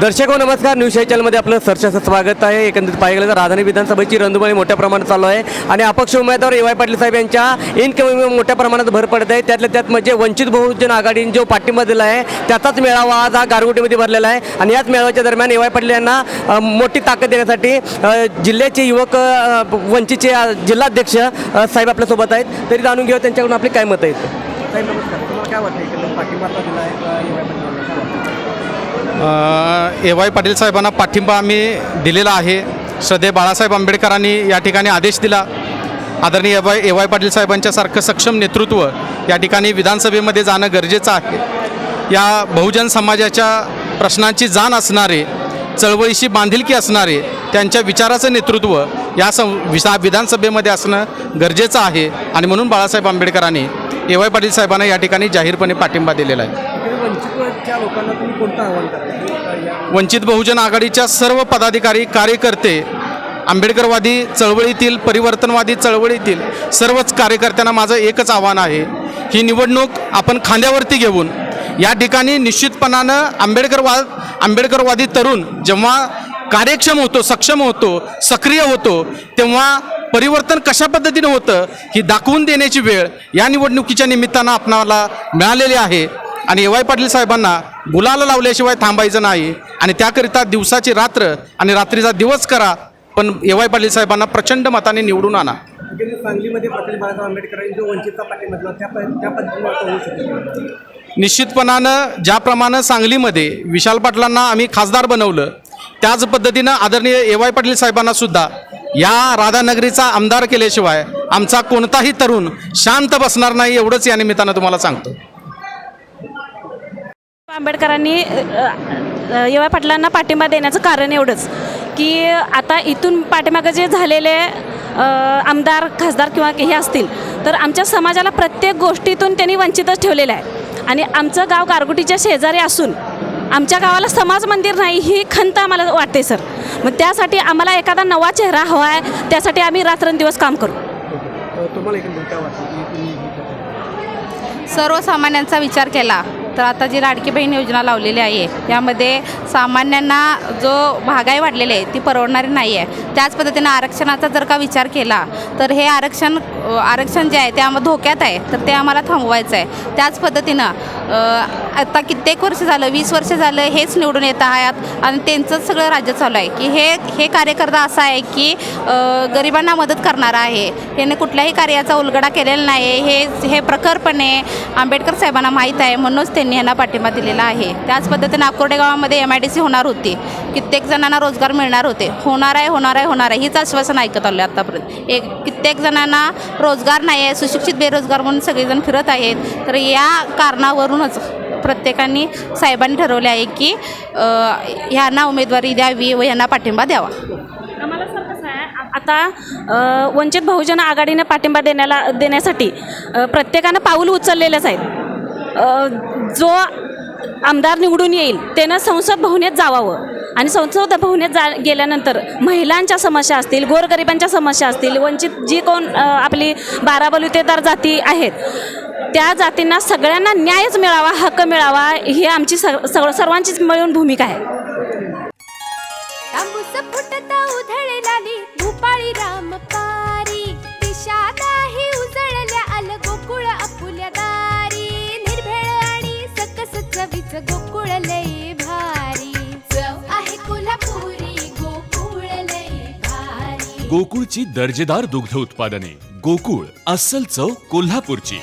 दर्शक हो, नमस्कार. न्यूज चॅनलमध्ये आपलं सरशाचं स्वागत आहे. एकंदरीत पाहिलं गेलं तर राजधानी विधानसभेची रणधुमाळी मोठ्या प्रमाणात चालू आहे. आणि अपक्ष उमेदवार ए वाय पाटील साहेब यांच्या इनकमी मोठ्या प्रमाणात भर पडत आहे. त्यातल्या त्यात म्हणजे वंचित बहुजन आघाडीने जो पाठिंबा दिला आहे त्याचाच मेळावा आज हा गारगोटीमध्ये भरलेला आहे. आणि याच मेळाव्याच्या दरम्यान ए वाय पाटील यांना मोठी ताकद देण्यासाठी जिल्ह्याचे युवक वंचितचे जिल्हाध्यक्ष साहेब आपल्यासोबत आहेत. तरी जाणून घेऊ त्यांच्याकडून आपली काय मतं आहेत. साहेब नमस्कार. तुम्हाला काय वाटतं? पाठिंबा दिला आहे ए वाय पाटील साहेबांना पाठिंबा आम्ही दिलेला आहे. श्रद्धे बाळासाहेब आंबेडकरांनी या ठिकाणी आदेश दिला. आदरणीय A Y A Y Patil साहेबांच्यासारखं सक्षम नेतृत्व या ठिकाणी विधानसभेमध्ये जाणं गरजेचं आहे. या बहुजन समाजाच्या प्रश्नांची जाण असणारे चळवळीशी बांधिलकी असणारे त्यांच्या विचाराचं नेतृत्व या सं विसा विधानसभेमध्ये असणं गरजेचं आहे. आणि म्हणून बाळासाहेब आंबेडकरांनी ए वाय पाटील साहेबांना या ठिकाणी जाहीरपणे पाठिंबा दिलेला आहे. वंचितच्या लोकांना तुम्ही कोणतं आव्हान कराल वंचित बहुजन आघाडीच्या सर्व पदाधिकारी कार्यकर्ते आंबेडकरवादी चळवळीतील परिवर्तनवादी चळवळीतील सर्वच कार्यकर्त्यांना माझं एकच आव्हान आहे. ही निवडणूक आपण खांद्यावरती घेऊन या ठिकाणी निश्चितपणानं आंबेडकरवाद आंबेडकरवादी तरुण जेव्हा कार्यक्षम होतो सक्षम होतो सक्रिय होतो तेव्हा परिवर्तन कशा पद्धतीनं होतं ही दाखवून देण्याची वेळ या निवडणुकीच्या निमित्तानं आपणाला मिळालेली आहे. आणि ए वाय पाटील साहेबांना गुलाला लावल्याशिवाय थांबायचं नाही. आणि त्याकरिता दिवसाची रात्र आणि रात्रीचा दिवस करा पण ए वाय पाटील साहेबांना प्रचंड मताने निवडून आणा. सांगलीमध्ये पाटील बाळासाहेब आंबेडकरांनी जो वंचितचा पाठिंबा दिला त्या प- त्या पद्धतीने आता होऊ शकतो निश्चितपणानं ज्याप्रमाणे सांगलीमध्ये विशाल पाटलांना आम्ही खासदार बनवलं त्याच पद्धतीनं आदरणीय ए वाय पाटील साहेबांना सुद्धा या राधानगरीचा आमदार केल्याशिवाय आमचा कोणताही तरुण शांत बसणार नाही एवढंच या निमित्तानं तुम्हाला सांगतो. आंबेडकरांनी येवाय पाटलांना पाठिंबा देण्याचं कारण एवढंच की आता इथून पाठीमागं जे झालेले आमदार खासदार किंवा हे असतील तर आमच्या समाजाला प्रत्येक गोष्टीतून त्यांनी वंचितच ठेवलेलं आहे. आणि आमचं गाव गारगुटीच्या शेजारी असून आमच्या गावाला समाज मंदिर नाही ही खंत आम्हाला वाटते सर. मग त्यासाठी आम्हाला एखादा नवा चेहरा हवा आहे त्यासाठी आम्ही रात्रंदिवस काम करू. हे? सर्वसामान्यांचा विचार केला. तर आता जी लाडकी बहीण योजना लावलेली आहे यामध्ये सामान्यांना जो महागाई वाढलेली आहे ती परवडणारी नाही आहे. त्याच पद्धतीनं आरक्षणाचा जर का विचार केला तर हे आरक्षण आरक्षण जे आहे ते आम्हाला धोक्यात आहे तर ते आम्हाला थांबवायचं आहे. त्याच पद्धतीनं आता कित्येक वर्ष झालं वीस वर्ष झालं हेच निवडून येत आहेत आणि त्यांचंच सगळं राज्य चालू आहे की हे हे कार्यकर्ता असा आहे की गरिबांना मदत करणारा आहे. याने कुठल्याही कार्याचा उलगडा केलेला नाही आहे हे हे प्रखरपणे आंबेडकर साहेबांना माहीत आहे म्हणूनच त्यांनी यांना पाठिंबा दिलेला आहे. त्याच पद्धतीने अकोर्डे गावामध्ये एम आय डी सी होणार होती. कित्येक जणांना रोजगार मिळणार होते. होणार आहे होणार आहे होणार आहे हीच आश्वासन ऐकत आलो आहे आत्तापर्यंत एक कित्येक जणांना रोजगार नाही आहे सुशिक्षित बेरोजगार म्हणून सगळेजण फिरत आहेत. तर या कारणावरूनच प्रत्येकाने साहेबांनी ठरवले आहे की ह्यांना उमेदवारी द्यावी व यांना पाठिंबा द्यावा. आम्हाला सर कसं आहे आता वंचित बहुजन आघाडीने पाठिंबा देण्याला देण्यासाठी प्रत्येकानं पाऊल उचललेलंच आहेत जो आमदार निवडून येईल त्यानं संसद भवनेत जावावं. आणि संसद भवनेत जा गेल्यानंतर महिलांच्या समस्या असतील गोरगरिबांच्या समस्या असतील वंचित जी कोण आपली बारा बलुतेदार जाती आहेत त्या जातींना सगळ्यांना न्यायच मिळावा हक्क मिळावा ही आमची सग सगळं सर्वांचीच मिळून भूमिका आहे. तांबूस फुटता उधळलाली भूपाळी रामपारी. दिशादाही उजळल्या आल गोकुळ आपुल्या दारी. निर्भेळ आणि सकस चवीच गोकुळ लई भारी. चव आहे कोल्हापुरी गोकुळ लई भारी. गोकुळची दर्जेदार दुग्ध उत्पादने. गोकुळ अस्सल चव कोल्हापूरची.